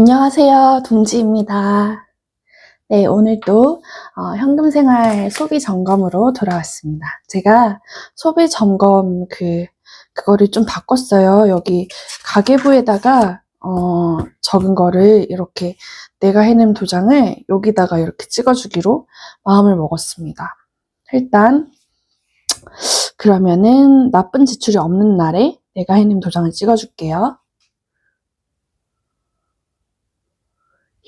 안녕하세요. 동지입니다. 네, 오늘도 어, 현금생활 소비 점검으로 돌아왔습니다. 제가 소비 점검 그, 그거를 좀 바꿨어요. 여기 가계부에다가 어, 적은 거를 이렇게 내가 해낸 도장을 여기다가 이렇게 찍어주기로 마음을 먹었습니다. 일단, 그러면은 나쁜 지출이 없는 날에 내가 해낸 도장을 찍어줄게요.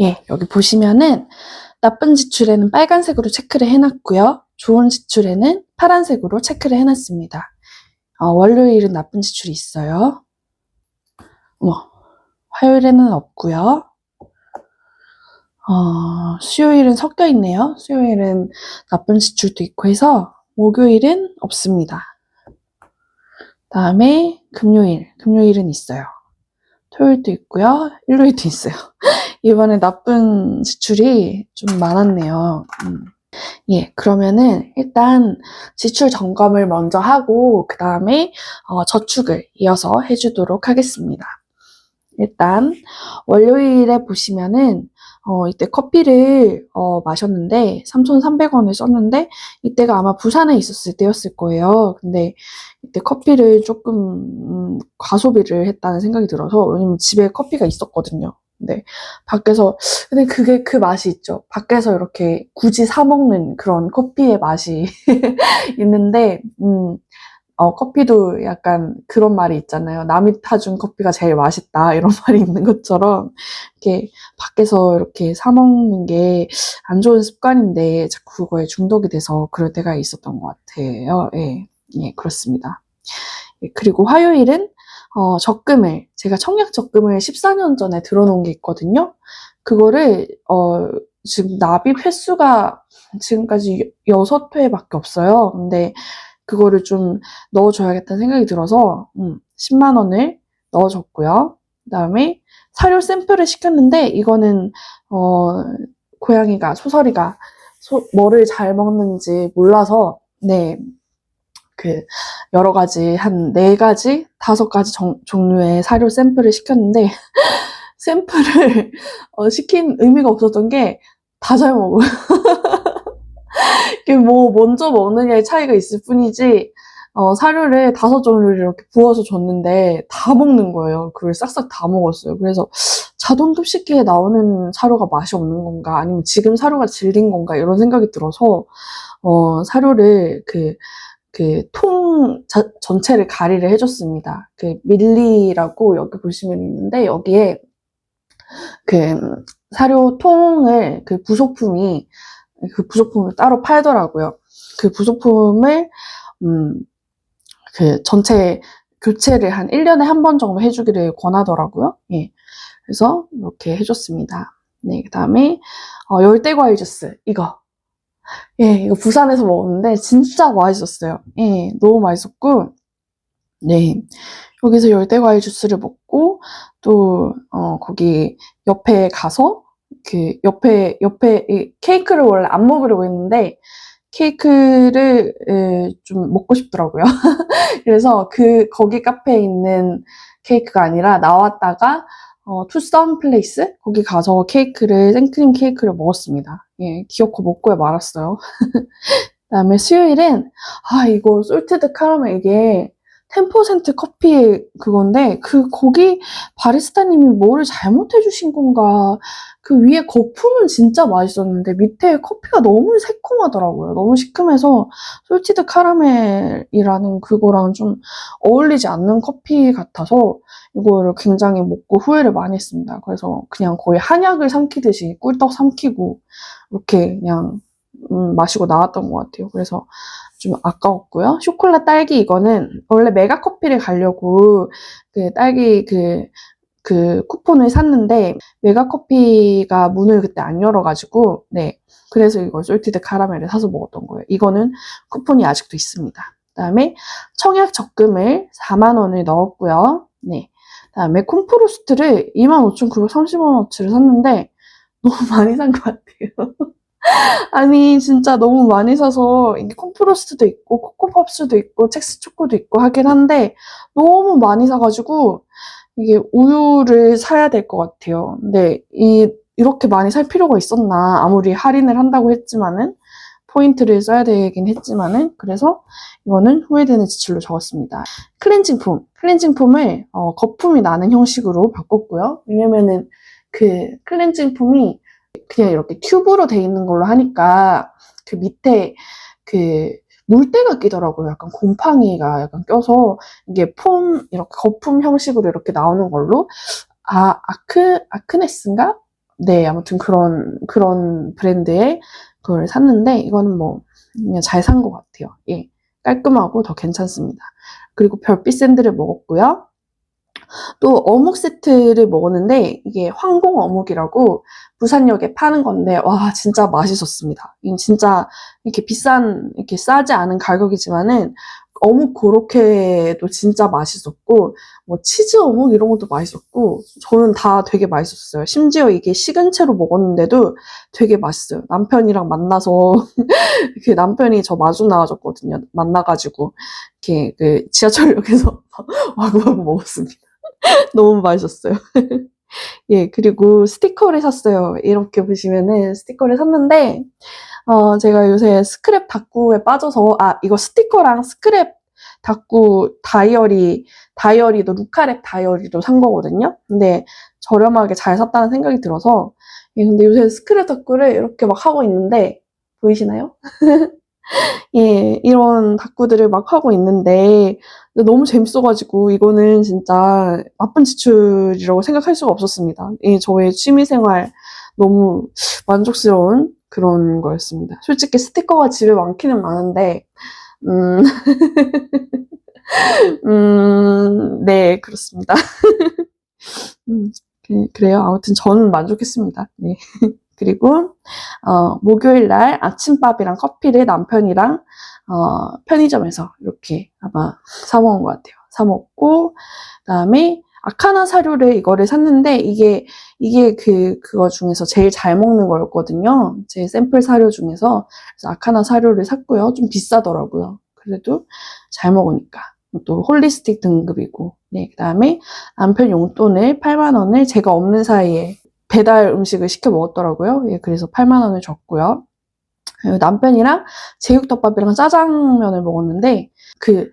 예, 여기 보시면은 나쁜 지출에는 빨간색으로 체크를 해놨고요. 좋은 지출에는 파란색으로 체크를 해놨습니다. 어, 월요일은 나쁜 지출이 있어요. 어머, 화요일에는 없고요. 어, 수요일은 섞여 있네요. 수요일은 나쁜 지출도 있고 해서 목요일은 없습니다. 다음에 금요일, 금요일은 있어요. 토요일도 있고요. 일요일도 있어요. 이번에 나쁜 지출이 좀 많았네요. 음. 예, 그러면은 일단 지출 점검을 먼저 하고 그 다음에 어, 저축을 이어서 해주도록 하겠습니다. 일단 월요일에 보시면은 어, 이때 커피를 어, 마셨는데 3,300원을 썼는데 이때가 아마 부산에 있었을 때였을 거예요. 근데 이때 커피를 조금 음, 과소비를 했다는 생각이 들어서 왜냐면 집에 커피가 있었거든요. 근데 밖에서 근데 그게 그 맛이 있죠. 밖에서 이렇게 굳이 사 먹는 그런 커피의 맛이 있는데 음, 어, 커피도 약간 그런 말이 있잖아요. 남이 타준 커피가 제일 맛있다 이런 말이 있는 것처럼 이렇게 밖에서 이렇게 사 먹는 게 안 좋은 습관인데 자꾸 그거에 중독이 돼서 그럴 때가 있었던 것 같아요. 예, 예 그렇습니다. 예, 그리고 화요일은 어, 적금을, 제가 청약 적금을 14년 전에 들어놓은 게 있거든요. 그거를, 어, 지금 납입 횟수가 지금까지 6회밖에 없어요. 근데 그거를 좀 넣어줘야겠다는 생각이 들어서, 음, 10만 원을 넣어줬고요. 그 다음에 사료 샘플을 시켰는데, 이거는, 어, 고양이가, 소설이가, 소, 뭐를 잘 먹는지 몰라서, 네, 그 여러 가지 한 네 가지 다섯 가지 정- 종류의 사료 샘플을 시켰는데 샘플을 어, 시킨 의미가 없었던 게 다 잘 먹어요. 이게 뭐 먼저 먹느냐의 차이가 있을 뿐이지 어, 사료를 다섯 종류를 이렇게 부어서 줬는데 다 먹는 거예요. 그걸 싹싹 다 먹었어요. 그래서 자동 급식기에 나오는 사료가 맛이 없는 건가 아니면 지금 사료가 질린 건가 이런 생각이 들어서 어, 사료를 그 그 통 전체를 가리를 해줬습니다. 그 밀리라고 여기 보시면 있는데 여기에 그 사료 통을 그 부속품이 그 부속품을 따로 팔더라고요. 그 부속품을 음 그 전체 교체를 한 1년에 한 번 정도 해주기를 권하더라고요. 예. 그래서 이렇게 해줬습니다. 네, 그 다음에 어, 열대과일 주스 이거 예, 이거 부산에서 먹었는데 진짜 맛있었어요. 예, 너무 맛있었고, 네. 여기서 열대과일 주스를 먹고, 또, 어, 거기 옆에 가서, 그, 옆에, 옆에, 이 케이크를 원래 안 먹으려고 했는데, 케이크를 에, 좀 먹고 싶더라고요. 그래서 그, 거기 카페에 있는 케이크가 아니라 나왔다가, 어, 투썸 플레이스? 거기 가서 케이크를, 생크림 케이크를 먹었습니다. 예, 기어코 먹고야 말았어요. 그 다음에 수요일은, 아, 이거 솔티드 카라멜 이게 10% 커피 그건데, 그, 거기 바리스타님이 뭐를 잘못해 주신 건가. 그 위에 거품은 진짜 맛있었는데, 밑에 커피가 너무 새콤하더라고요. 너무 시큼해서, 솔티드 카라멜이라는 그거랑 좀 어울리지 않는 커피 같아서, 이거를 굉장히 먹고 후회를 많이 했습니다. 그래서 그냥 거의 한약을 삼키듯이 꿀떡 삼키고 이렇게 그냥 음, 마시고 나왔던 것 같아요. 그래서 좀 아까웠고요. 쇼콜라 딸기 이거는 원래 메가 커피를 가려고 그 딸기 그, 그 쿠폰을 샀는데 메가 커피가 문을 그때 안 열어가지고 네 그래서 이걸 솔티드 카라멜을 사서 먹었던 거예요. 이거는 쿠폰이 아직도 있습니다. 그다음에 청약 적금을 4만 원을 넣었고요. 네. 그다음에 콤프로스트를 25,930원어치를 샀는데 너무 많이 산 것 같아요. 아니 진짜 너무 많이 사서 이게 콤프로스트도 있고 코코팝스도 있고 첵스 초코도 있고 하긴 한데 너무 많이 사가지고 이게 우유를 사야 될 것 같아요. 근데 이, 이렇게 많이 살 필요가 있었나. 아무리 할인을 한다고 했지만은, 포인트를 써야 되긴 했지만은, 그래서 이거는 후회되는 지출로 적었습니다. 클렌징 폼. 클렌징 폼을, 어, 거품이 나는 형식으로 바꿨고요. 왜냐면은 그 클렌징 폼이 그냥 이렇게 튜브로 돼 있는 걸로 하니까 그 밑에 그 물때가 끼더라고요. 약간 곰팡이가 약간 껴서 이게 폼 이렇게 거품 형식으로 이렇게 나오는 걸로 아 아크 아크네스인가? 네 아무튼 그런 그런 브랜드의 그걸 샀는데 이거는 뭐 그냥 잘 산 것 같아요. 예 깔끔하고 더 괜찮습니다. 그리고 별빛 샌드를 먹었고요. 또 어묵 세트를 먹었는데 이게 황공 어묵이라고 부산역에 파는 건데 와 진짜 맛있었습니다. 이건 진짜 이렇게 비싼 이렇게 싸지 않은 가격이지만은 어묵 고로케도 진짜 맛있었고 뭐 치즈 어묵 이런 것도 맛있었고 저는 다 되게 맛있었어요. 심지어 이게 식은 채로 먹었는데도 되게 맛있어요. 남편이랑 만나서 그 남편이 저 마중 나와줬거든요. 만나가지고 이렇게 그 지하철역에서 와구와구 먹었습니다. 너무 맛있었어요. 예, 그리고 스티커를 샀어요. 이렇게 보시면은 스티커를 샀는데, 어, 제가 요새 스크랩 다꾸에 빠져서, 아, 이거 스티커랑 스크랩 다꾸 다이어리, 다이어리도, 루카랩 다이어리도 산 거거든요. 근데 저렴하게 잘 샀다는 생각이 들어서, 예, 근데 요새 스크랩 다꾸를 이렇게 막 하고 있는데, 보이시나요? 예, 이런 다꾸들을 막 하고 있는데, 너무 재밌어가지고, 이거는 진짜 나쁜 지출이라고 생각할 수가 없었습니다. 예, 저의 취미생활 너무 만족스러운 그런 거였습니다. 솔직히 스티커가 집에 많기는 많은데, 음, 음, 네, 그렇습니다. 음, 그- 그래요. 아무튼 저는 만족했습니다. 네. 그리고 어, 목요일 날 아침밥이랑 커피를 남편이랑 어, 편의점에서 이렇게 아마 사 먹은 것 같아요. 사 먹고 그다음에 아카나 사료를 이거를 샀는데 이게 이게 그 그거 중에서 제일 잘 먹는 거였거든요. 제 샘플 사료 중에서 아카나 사료를 샀고요. 좀 비싸더라고요. 그래도 잘 먹으니까 또 홀리스틱 등급이고 네 그다음에 남편 용돈을 8만 원을 제가 없는 사이에 배달 음식을 시켜 먹었더라고요. 예, 그래서 8만 원을 줬고요. 남편이랑 제육덮밥이랑 짜장면을 먹었는데 그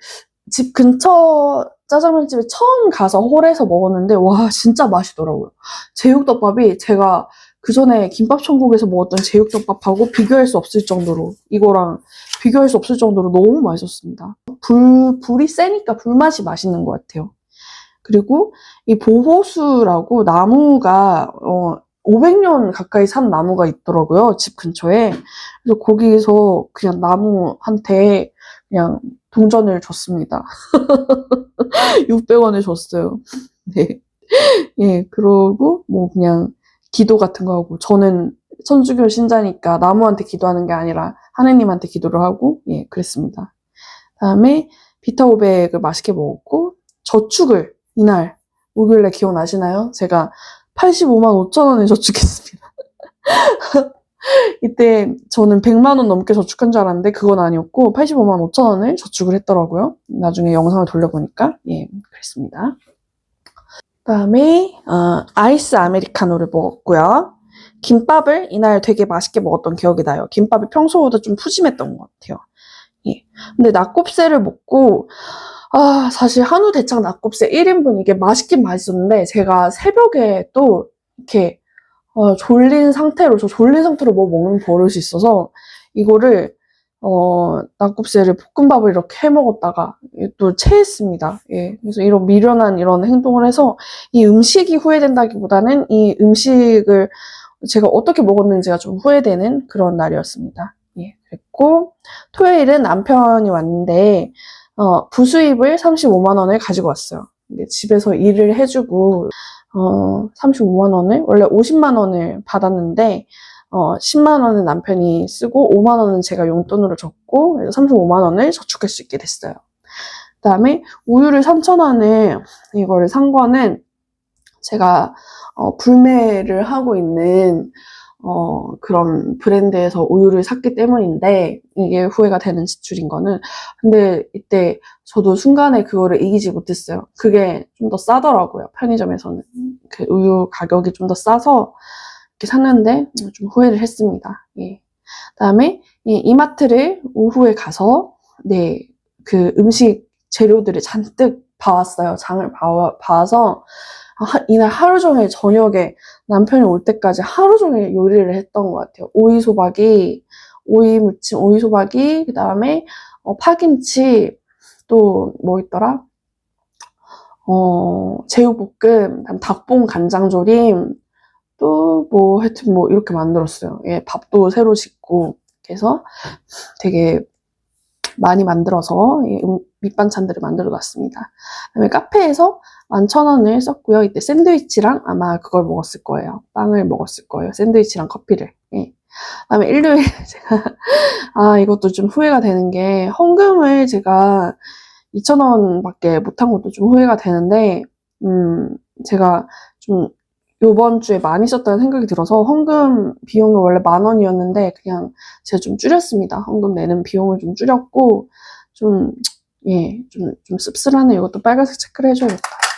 집 근처 짜장면 집에 처음 가서 홀에서 먹었는데 와 진짜 맛있더라고요. 제육덮밥이 제가 그 전에 김밥 천국에서 먹었던 제육덮밥하고 비교할 수 없을 정도로 이거랑 비교할 수 없을 정도로 너무 맛있었습니다. 불 불이 세니까 불맛이 맛있는 것 같아요. 그리고 이 보호수라고 나무가 어 500년 가까이 산 나무가 있더라고요. 집 근처에. 그래서 거기서 그냥 나무한테 그냥 동전을 줬습니다. 600원을 줬어요. 네. 예, 그러고 뭐 그냥 기도 같은 거 하고 저는 천주교 신자니까 나무한테 기도하는 게 아니라 하느님한테 기도를 하고 예, 그랬습니다. 다음에 비타오백을 맛있게 먹었고 저축을 이날 목요일에 기억나시나요? 제가 85만 5천 원을 저축했습니다. 이때 저는 100만 원 넘게 저축한 줄 알았는데 그건 아니었고 85만 5천 원을 저축을 했더라고요. 나중에 영상을 돌려보니까 예 그랬습니다. 그다음에 어, 아이스 아메리카노를 먹었고요. 김밥을 이날 되게 맛있게 먹었던 기억이 나요. 김밥이 평소보다 좀 푸짐했던 것 같아요. 예. 근데 낙곱새를 먹고 아, 사실 한우 대창 낙곱새 1인분 이게 맛있긴 맛있었는데 제가 새벽에 또 이렇게 어, 졸린 상태로 저 졸린 상태로 뭐 먹는 버릇이 있어서 이거를 어, 낙곱새를 볶음밥을 이렇게 해 먹었다가 또 체했습니다. 예. 그래서 이런 미련한 이런 행동을 해서 이 음식이 후회된다기보다는 이 음식을 제가 어떻게 먹었는지가 좀 후회되는 그런 날이었습니다. 예. 그랬고 토요일은 남편이 왔는데 어, 부수입을 35만 원을 가지고 왔어요. 집에서 일을 해주고 어, 35만 원을 원래 50만 원을 받았는데 어, 10만 원은 남편이 쓰고 5만 원은 제가 용돈으로 줬고 그래서 35만 원을 저축할 수 있게 됐어요. 그다음에 우유를 3천 원을 이거를 산 거는 제가 어, 불매를 하고 있는 어, 그런 브랜드에서 우유를 샀기 때문인데, 이게 후회가 되는 지출인 거는. 근데 이때 저도 순간에 그거를 이기지 못했어요. 그게 좀 더 싸더라고요. 편의점에서는. 그 우유 가격이 좀 더 싸서 이렇게 샀는데, 좀 후회를 했습니다. 예. 다음에, 이 이마트를 오후에 가서, 네, 그 음식 재료들을 잔뜩 봐왔어요. 장을 봐, 봐서, 아, 이날 하루 종일 저녁에 남편이 올 때까지 하루 종일 요리를 했던 것 같아요. 오이 소박이, 오이 무침, 오이 소박이, 그 다음에 어, 파김치, 또 뭐 있더라? 어, 제육볶음, 그다음 닭봉 간장조림, 또 뭐 하여튼 뭐 이렇게 만들었어요. 예, 밥도 새로 짓고 그래서 되게 많이 만들어서 예, 음, 밑반찬들을 만들어 놨습니다. 그다음에 카페에서 11,000원을 썼고요. 이때 샌드위치랑 아마 그걸 먹었을 거예요. 빵을 먹었을 거예요. 샌드위치랑 커피를. 예. 그다음에 일요일 제가 아 이것도 좀 후회가 되는 게 헌금을 제가 2,000원밖에 못한 것도 좀 후회가 되는데 음 제가 좀 요번 주에 많이 썼다는 생각이 들어서 헌금 비용이 원래 만 원이었는데 그냥 제가 좀 줄였습니다. 헌금 내는 비용을 좀 줄였고 좀 예, 좀, 좀 씁쓸하네. 이것도 빨간색 체크를 해줘야겠다.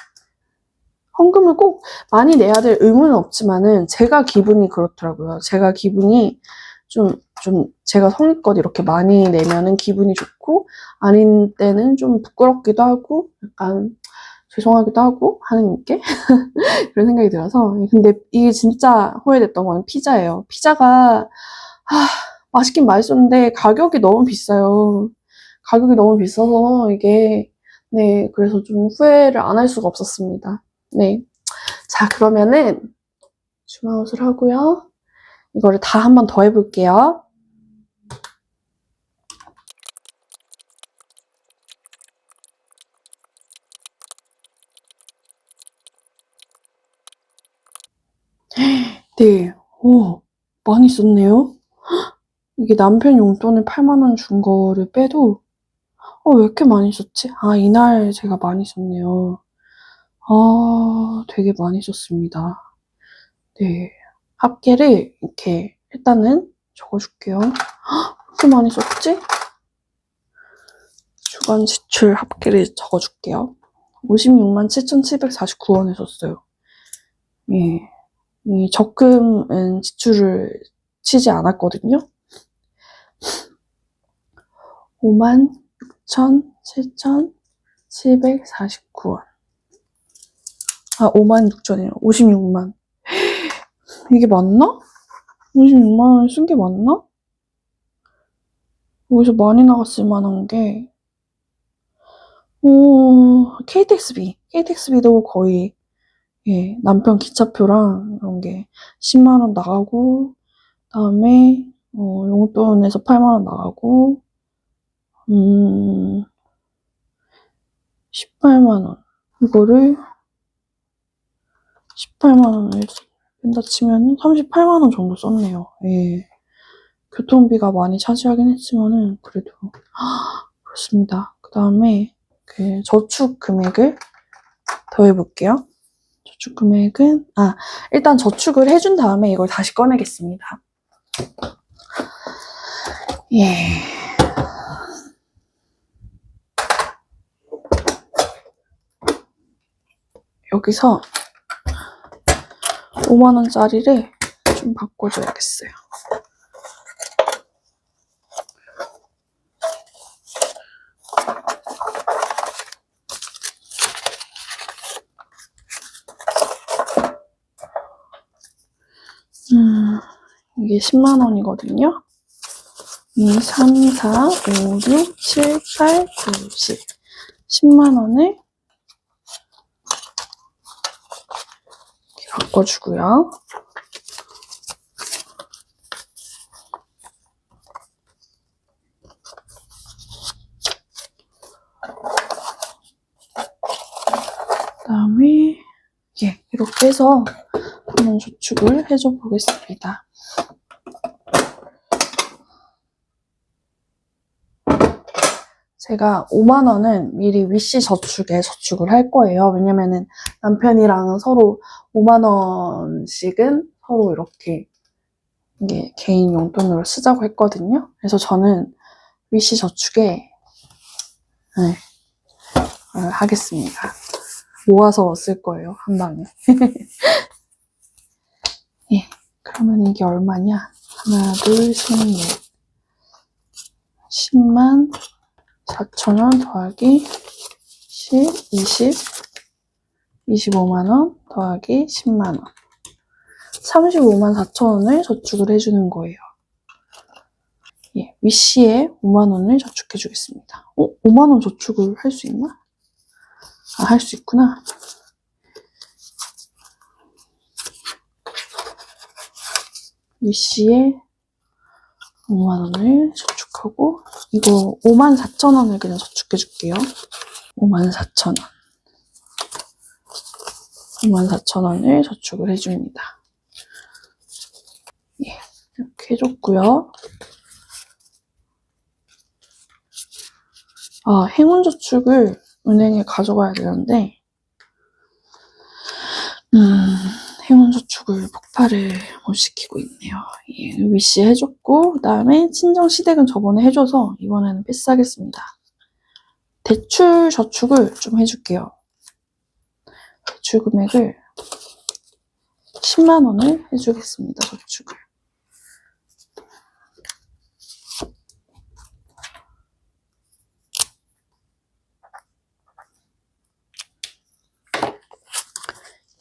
헌금을 꼭 많이 내야 될 의무는 없지만은 제가 기분이 그렇더라고요. 제가 기분이 좀, 좀 제가 성의껏 이렇게 많이 내면은 기분이 좋고 아닌 때는 좀 부끄럽기도 하고 약간 죄송하기도 하고 하느님께 그런 생각이 들어서 근데 이게 진짜 후회됐던 거는 피자예요. 피자가 아, 맛있긴 맛있었는데 가격이 너무 비싸요. 가격이 너무 비싸서 이게 네 그래서 좀 후회를 안 할 수가 없었습니다. 네. 자, 그러면은 줌아웃을 하고요. 이거를 다 한 번 더 해볼게요. 네. 오, 많이 썼네요. 이게 남편 용돈을 8만원 준 거를 빼도 어, 왜 이렇게 많이 썼지? 아, 이날 제가 많이 썼네요. 아, 되게 많이 썼습니다. 네. 합계를 이렇게 일단은 적어줄게요. 헉, 왜 많이 썼지? 주간 지출 합계를 적어줄게요. 56만 7,749원을 썼어요. 예. 이 적금은 지출을 치지 않았거든요. 5만 6,749원. 아, 5만 6천이에요. 56만. 이게 맞나? 56만 원 쓴 게 맞나? 여기서 많이 나갔을 만한 게, 어, KTXB. KTXB도 거의, 예, 남편 기차표랑 이런 게 10만원 나가고, 다음에, 어, 용돈에서 8만원 나가고, 음, 18만원. 이거를 18만원을 뺀다 치면은 38만원 정도 썼네요. 예. 교통비가 많이 차지하긴 했지만은, 그래도, 그렇습니다. 그 다음에, 그, 저축 금액을 더해볼게요. 저축 금액은, 아, 일단 저축을 해준 다음에 이걸 다시 꺼내겠습니다. 예. 여기서 5만원짜리를 좀 바꿔줘야겠어요. 음, 이게 10만원이거든요. 2, 3, 4, 5, 6, 7, 8, 9, 10. 10만원을 바꿔주고요. 그다음에 예 이렇게 해서 한번 저축을 해줘 보겠습니다. 제가 5만 원은 미리 위시 저축에 저축을 할 거예요. 왜냐면은 남편이랑 서로 5만 원씩은 서로 이렇게 이게 개인 용돈으로 쓰자고 했거든요. 그래서 저는 위시 저축에 네, 어, 하겠습니다. 모아서 쓸 거예요, 한 방에. 예, 그러면 이게 얼마냐? 하나, 둘, 셋, 넷. 10만 4천원 더하기 10, 20, 25만원 더하기 10만원. 35만 4천원을 저축을 해주는 거예요. 예, 위시에 5만원을 저축해 주겠습니다. 어? 5만원 저축을 할 수 있나? 아, 할 수 있구나. 위시에 5만원을 저축하고, 이거 5만 4천원을 그냥 저축해 줄게요. 5만 4천원. 5만 4천원을 저축을 해줍니다. 예, 이렇게 해줬고요. 아, 행운저축을 은행에 가져가야 되는데, 음, 행운저축을 폭발을 못 시키고 있네요. 예, 위시 해줬고, 그 다음에 친정시댁은 저번에 해줘서 이번에는 패스하겠습니다. 대출 저축을 좀 해줄게요. 대출 금액을 10만 원을 해주겠습니다, 저축을.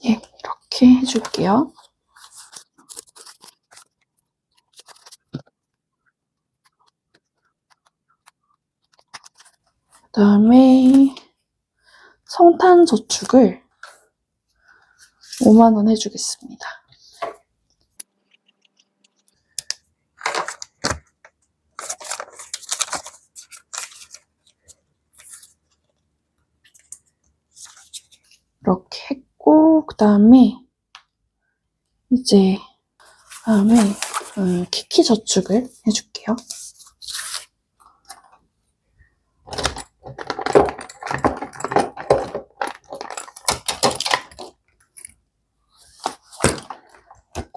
예, 이렇게 해줄게요. 그 다음에 성탄 저축을 5만원 해주겠습니다. 이렇게 했고, 그 다음에 이제 다음에 음, 키키 저축을 해줄게요.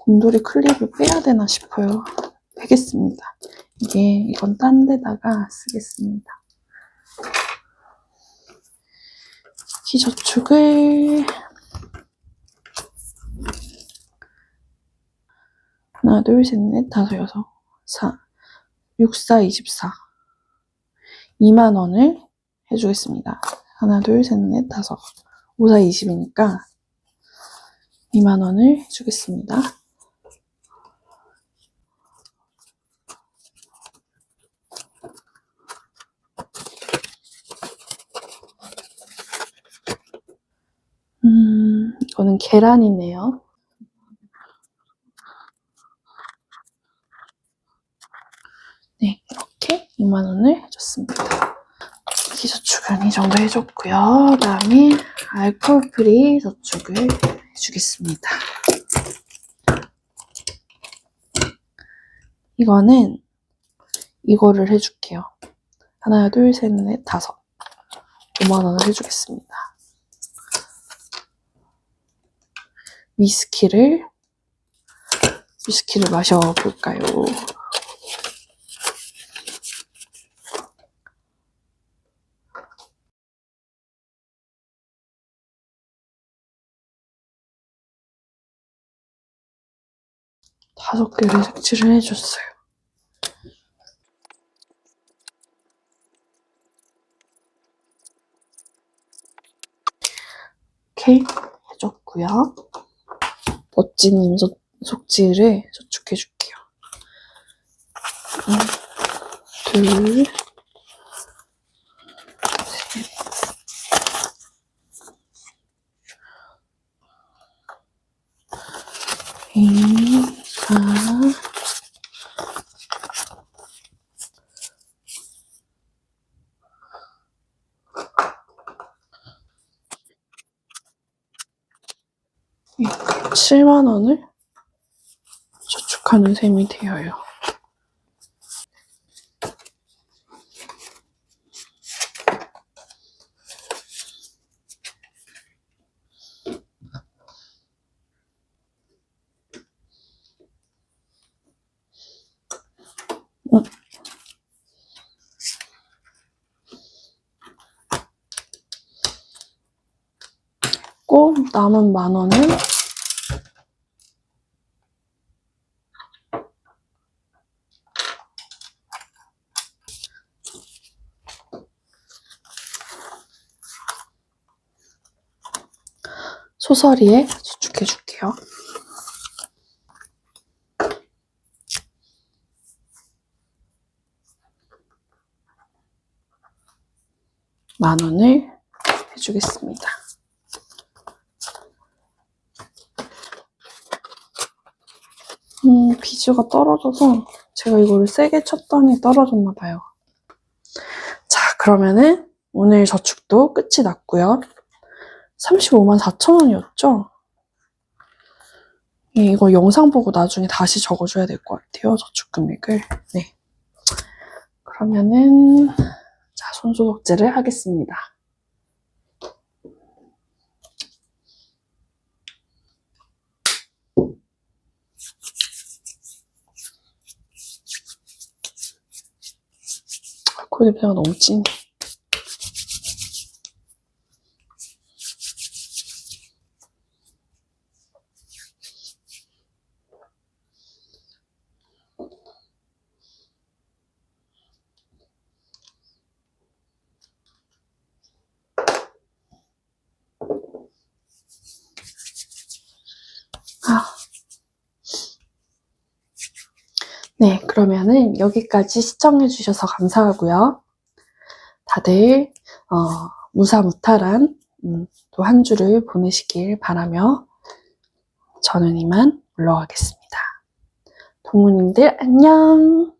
곰돌이 클립을 빼야 되나 싶어요. 빼겠습니다. 이게 이건 딴 데다가 쓰겠습니다. 키 저축을 하나, 둘, 셋, 넷, 다섯, 여섯, 사, 6, 4, 24. 2만 원을 해주겠습니다. 하나, 둘, 셋, 넷, 다섯. 5, 4, 20이니까 2만 원을 해주겠습니다. 음, 이거는 계란이네요. 네, 이렇게 2만 원을 해줬습니다. 기저축은 이 정도 해줬고요. 그 다음에 알코올 프리 저축을 해주겠습니다. 이거는 이거를 해줄게요. 하나, 둘, 셋, 넷, 다섯. 5만 원을 해주겠습니다. 위스키를 위스키를 마셔볼까요? 다섯 개를 색칠을 해줬어요. 이렇게 해줬고요. 멋진 속, 속지를 저축해 줄게요. 하나, 둘, 셋. 넷, 사, 예, 7만 원을 저축하는 셈이 되어요. 고 남은 만 원은 소설이에 저축해 줄게요. 만 원을 해주겠습니다. 음, 비즈가 떨어져서 제가 이거를 세게 쳤더니 떨어졌나 봐요. 자, 그러면은 오늘 저축도 끝이 났고요. 35만 4천 원이었죠? 예, 이거 영상 보고 나중에 다시 적어줘야 될 것 같아요. 저축 금액을. 네. 그러면은 자, 손소독제를 하겠습니다. 알코올 냄새가 너무 진해. 아. 네, 그러면은 여기까지 시청해주셔서 감사하고요. 다들, 어, 무사무탈한, 음, 또 한 주를 보내시길 바라며 저는 이만 물러가겠습니다. 동무님들 안녕!